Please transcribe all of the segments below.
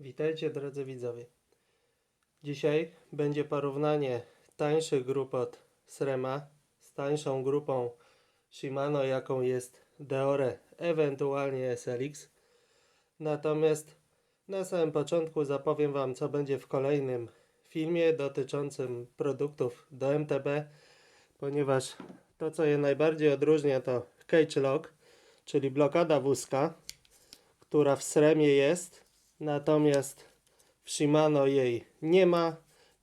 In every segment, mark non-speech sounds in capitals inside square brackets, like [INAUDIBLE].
Witajcie drodzy widzowie. Dzisiaj będzie porównanie tańszych grup od Srema z tańszą grupą Shimano, jaką jest Deore, ewentualnie SLX. Natomiast na samym początku zapowiem Wam, co będzie w kolejnym filmie dotyczącym produktów do MTB, ponieważ to, co je najbardziej odróżnia, to cage lock, czyli blokada wózka, która w Sremie jest, natomiast w Shimano jej nie ma.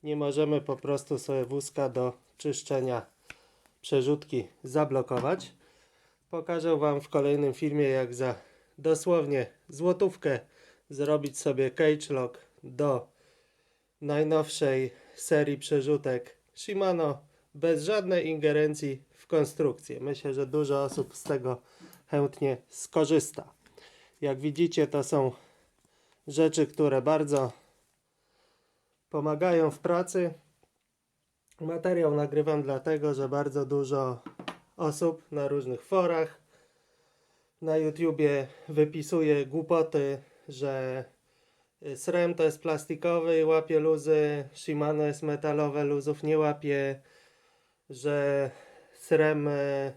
Nie możemy po prostu sobie wózka do czyszczenia przerzutki zablokować. Pokażę Wam w kolejnym filmie, jak za dosłownie złotówkę zrobić sobie cage lock do najnowszej serii przerzutek Shimano bez żadnej ingerencji w konstrukcję. Myślę, że dużo osób z tego chętnie skorzysta. Jak widzicie, to są rzeczy, które bardzo pomagają w pracy. Materiał nagrywam dlatego, że bardzo dużo osób na różnych forach na YouTubie wypisuje głupoty, że SREM to jest plastikowy i łapie luzy, Shimano jest metalowe, luzów nie łapie, że SREM e,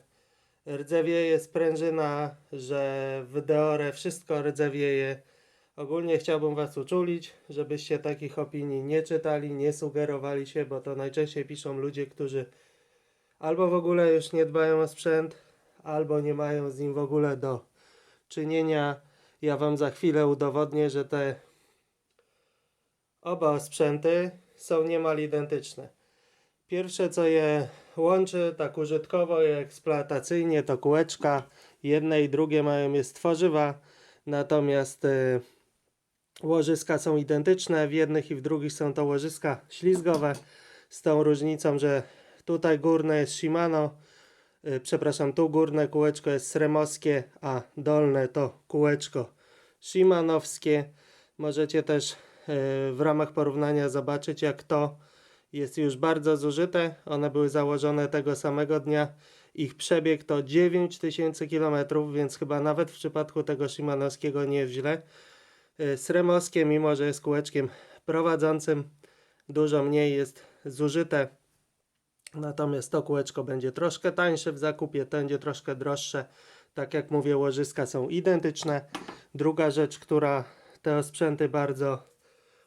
rdzewieje sprężyna, że w Deore wszystko rdzewieje. Ogólnie chciałbym Was uczulić, żebyście takich opinii nie czytali, nie sugerowali się, bo to najczęściej piszą ludzie, którzy albo w ogóle już nie dbają o sprzęt, albo nie mają z nim w ogóle do czynienia. Ja Wam za chwilę udowodnię, że te oba sprzęty są niemal identyczne. Pierwsze, co je łączy tak użytkowo i eksploatacyjnie, to kółeczka. Jedne i drugie mają jest tworzywa, natomiast y, łożyska są identyczne. W jednych i w drugich są to łożyska ślizgowe, z tą różnicą, że tutaj górne jest Shimano, y, przepraszam, tu górne kółeczko jest sremowskie, a dolne to kółeczko shimanowskie. Możecie też y, w ramach porównania zobaczyć, jak to jest już bardzo zużyte. One były założone tego samego dnia. Ich przebieg to 9000 km, więc chyba nawet w przypadku tego Shimanowskiego nie jest źle. Y, Sremowskie, mimo że jest kółeczkiem prowadzącym, dużo mniej jest zużyte. Natomiast to kółeczko będzie troszkę tańsze w zakupie, to będzie troszkę droższe. Tak jak mówię, łożyska są identyczne. Druga rzecz, która te sprzęty bardzo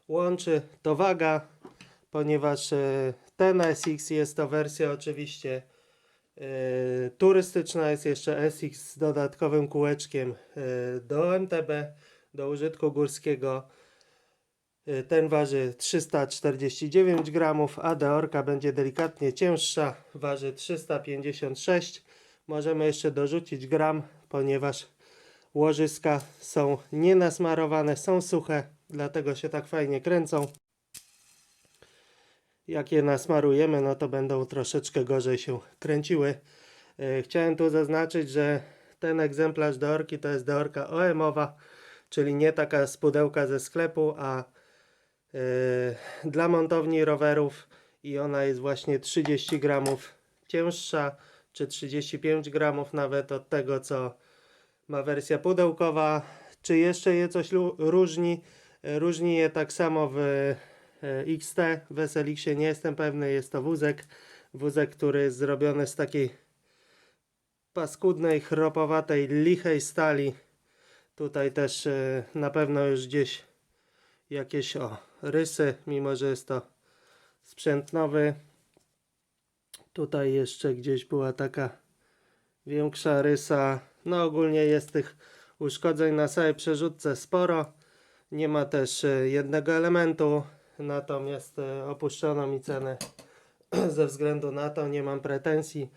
łączy, to waga ponieważ e, ten SX jest to wersja oczywiście e, turystyczna, jest jeszcze SX z dodatkowym kółeczkiem e, do MTB, do użytku górskiego. E, Ten waży 349 gramów, a Deorka będzie delikatnie cięższa, waży 356. Możemy jeszcze dorzucić gram, ponieważ łożyska są nienasmarowane, są suche, dlatego się tak fajnie kręcą jak je nasmarujemy, no to będą troszeczkę gorzej się kręciły. E, Chciałem tu zaznaczyć, że ten egzemplarz Deorki to jest Deorka OM-owa, czyli nie taka z pudełka ze sklepu, a e, dla montowni rowerów i ona jest właśnie 30 gramów cięższa, czy 35 gramów nawet od tego, co ma wersja pudełkowa. Czy jeszcze je coś różni? E, Różni je tak samo w e, XT. W SLX-ie nie jestem pewny, jest to wózek. Wózek, który jest zrobiony z takiej paskudnej, chropowatej, lichej stali. Tutaj też e, na pewno już gdzieś jakieś o, rysy, mimo że jest to sprzęt nowy. Tutaj jeszcze gdzieś była taka większa rysa. No ogólnie jest tych uszkodzeń na całej przerzutce sporo. Nie ma też e, jednego elementu, natomiast e, opuszczono mi cenę [CLEARS THROAT] ze względu na to, nie mam pretensji.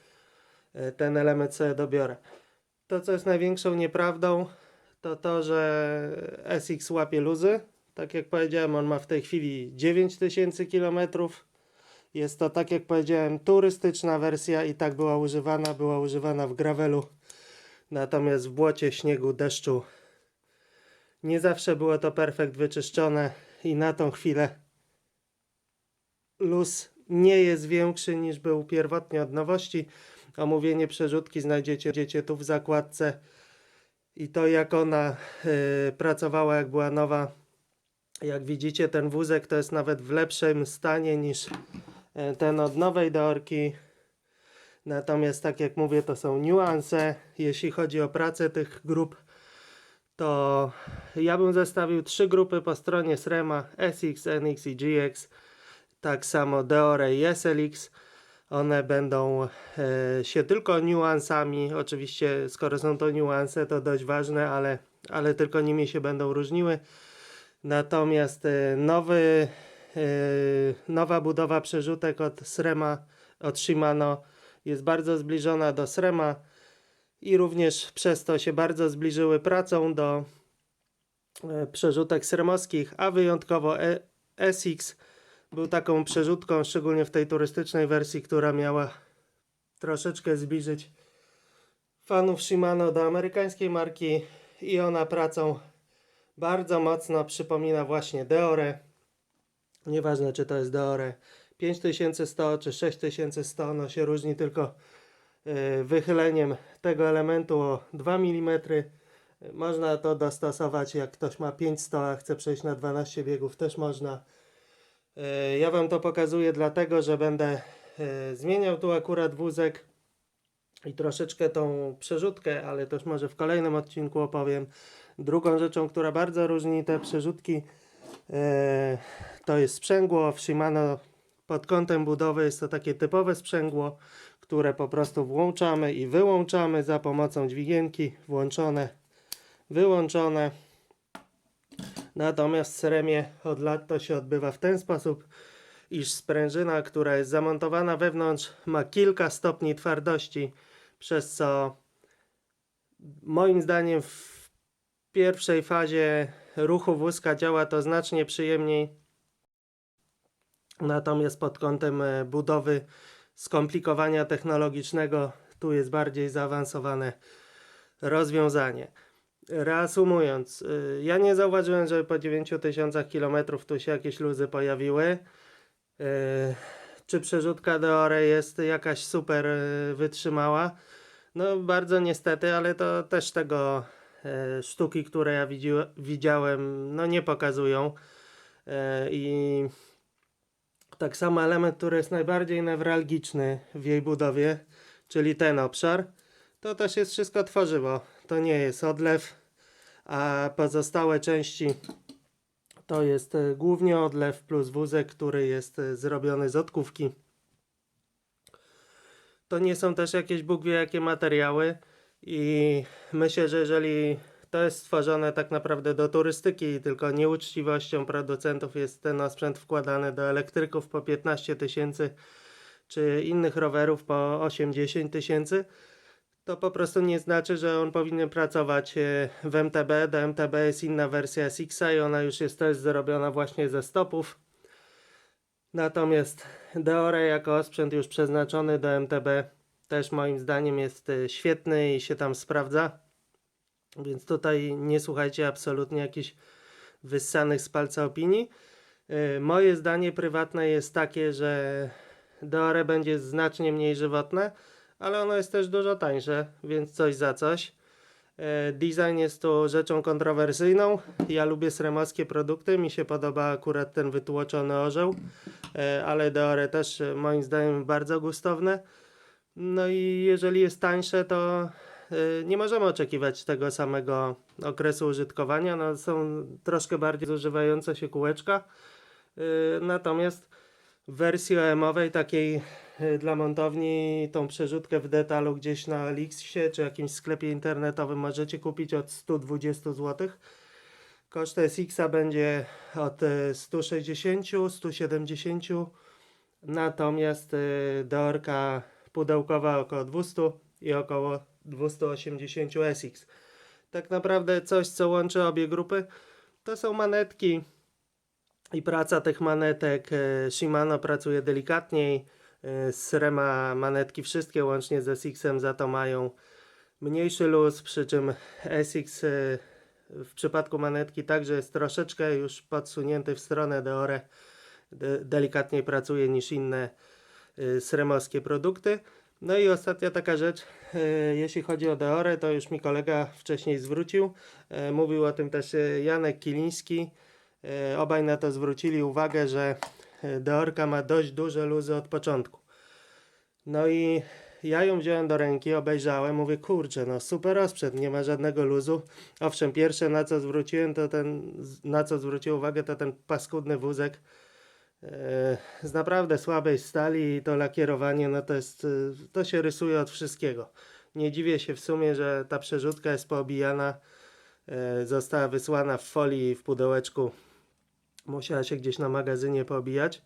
Ten element sobie dobiorę. To, co jest największą nieprawdą, to to, że SX łapie luzy. Tak jak powiedziałem, on ma w tej chwili 9000 km. Jest to, tak jak powiedziałem, turystyczna wersja i tak była używana. Była używana w gravelu. Natomiast w błocie, śniegu, deszczu nie zawsze było to perfekt wyczyszczone i na tą chwilę luz nie jest większy niż był pierwotnie od nowości. Omówienie przerzutki znajdziecie tu w zakładce i to jak ona y, pracowała jak była nowa Jak widzicie, ten wózek to jest nawet w lepszym stanie niż e, ten od nowej Deorki. Natomiast, tak jak mówię, to są niuanse. Jeśli chodzi o pracę tych grup, to ja bym zestawił trzy grupy po stronie SREMA SX, NX i GX. Tak samo Deore i SLX. One będą e, się tylko niuansami. Oczywiście, skoro są to niuanse, to dość ważne, ale, ale tylko nimi się będą różniły. Natomiast e, nowy, e, nowa budowa przerzutek od Srema, od Shimano jest bardzo zbliżona do Srema i również przez to się bardzo zbliżyły pracą do przerzutek sremowskich, a wyjątkowo e, SX był taką przerzutką, szczególnie w tej turystycznej wersji, która miała troszeczkę zbliżyć fanów Shimano do amerykańskiej marki i ona pracą bardzo mocno przypomina właśnie Deore. Nieważne czy to jest Deore 5100 czy 6100, ono się różni tylko e, wychyleniem tego elementu o 2 mm. Można to dostosować, jak ktoś ma 500, a chce przejść na 12 biegów, też można. E, Ja Wam to pokazuję dlatego, że będę e, zmieniał tu akurat wózek i troszeczkę tą przerzutkę, ale też może w kolejnym odcinku opowiem. Drugą rzeczą, która bardzo różni te przerzutki, e, to jest sprzęgło. W Shimano pod kątem budowy jest to takie typowe sprzęgło, które po prostu włączamy i wyłączamy za pomocą dźwigienki. Włączone, wyłączone. Natomiast w Seremie od lat to się odbywa w ten sposób, iż sprężyna, która jest zamontowana wewnątrz, ma kilka stopni twardości, przez co moim zdaniem w pierwszej fazie ruchu wózka działa to znacznie przyjemniej. Natomiast pod kątem e, budowy skomplikowania technologicznego tu jest bardziej zaawansowane rozwiązanie. Reasumując, y, ja nie zauważyłem, żeby po 9000 km tu się jakieś luzy pojawiły. Y, Czy przerzutka Deore jest jakaś super y, wytrzymała? No bardzo niestety, ale to też tego sztuki, które ja widzi- widziałem, no nie pokazują. I tak samo element, który jest najbardziej newralgiczny w jej budowie, czyli ten obszar, to też jest wszystko tworzywo. To nie jest odlew, a pozostałe części to jest e, głównie odlew plus wózek, który jest e, zrobiony z odkówki. To nie są też jakieś Bóg wie jakie materiały i myślę, że jeżeli to jest stworzone tak naprawdę do turystyki tylko nieuczciwością producentów jest ten osprzęt wkładany do elektryków po 15 tysięcy czy innych rowerów po 8-10 tysięcy, to po prostu nie znaczy, że on powinien pracować e, w MTB. Do MTB jest inna wersja SX-a i ona już jest też zrobiona właśnie ze stopów. Natomiast Deore jako osprzęt już przeznaczony do MTB też moim zdaniem jest e, świetny i się tam sprawdza. Więc tutaj nie słuchajcie absolutnie jakichś wyssanych z palca opinii. E, Moje zdanie prywatne jest takie, że Deore będzie znacznie mniej żywotne, ale ono jest też dużo tańsze, więc coś za coś. E, Design jest tu rzeczą kontrowersyjną. Ja lubię sremowskie produkty, mi się podoba akurat ten wytłoczony orzeł, e, ale Deore też e, moim zdaniem bardzo gustowne. No i jeżeli jest tańsze, to nie możemy oczekiwać tego samego okresu użytkowania. No, są troszkę bardziej zużywające się kółeczka. Natomiast w wersji OM-owej takiej e, dla montowni tą przerzutkę w detalu gdzieś na Elixie czy jakimś sklepie internetowym możecie kupić od 120 zł. Koszt SX-a będzie od e, 160, 170, natomiast e, Deorka pudełkowa około 200 i około 280 SX. Tak naprawdę coś, co łączy obie grupy, to są manetki i praca tych manetek. e, Shimano pracuje delikatniej, e, Srema manetki wszystkie łącznie z SX-em za to mają mniejszy luz, przy czym SX e, w przypadku manetki także jest troszeczkę już podsunięty w stronę Deore, de, delikatniej pracuje niż inne e, sremowskie produkty. No i ostatnia taka rzecz, e, jeśli chodzi o Deore, to już mi kolega wcześniej zwrócił, e, mówił o tym też e, Janek Kiliński, E, Obaj na to zwrócili uwagę, że e, Deorka ma dość duże luzy od początku. No i ja ją wziąłem do ręki, obejrzałem, mówię, kurczę, no super rozprzęt, nie ma żadnego luzu. Owszem, pierwsze na co zwróciłem, to ten, na co zwróciłem uwagę, to ten paskudny wózek e, z naprawdę słabej stali i to lakierowanie, no to jest, e, to się rysuje od wszystkiego. Nie dziwię się w sumie, że ta przerzutka jest poobijana, e, została wysłana w folii w pudełeczku. Musiała się gdzieś na magazynie poobijać.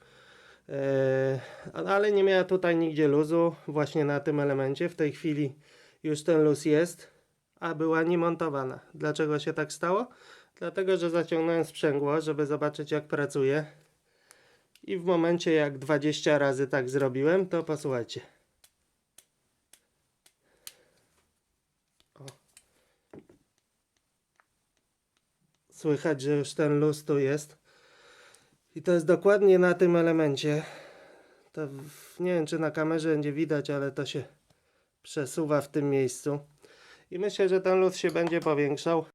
E, ale nie miała tutaj nigdzie luzu, właśnie na tym elemencie. W tej chwili już ten luz jest, a była niemontowana. Dlaczego się tak stało? Dlatego, że zaciągnąłem sprzęgło, żeby zobaczyć jak pracuje. I w momencie jak 20 razy tak zrobiłem, to posłuchajcie. O. Słychać, że już ten luz tu jest. I to jest dokładnie na tym elemencie. To nie wiem, czy na kamerze będzie widać, ale to się przesuwa w tym miejscu. I myślę, że ten luz się będzie powiększał.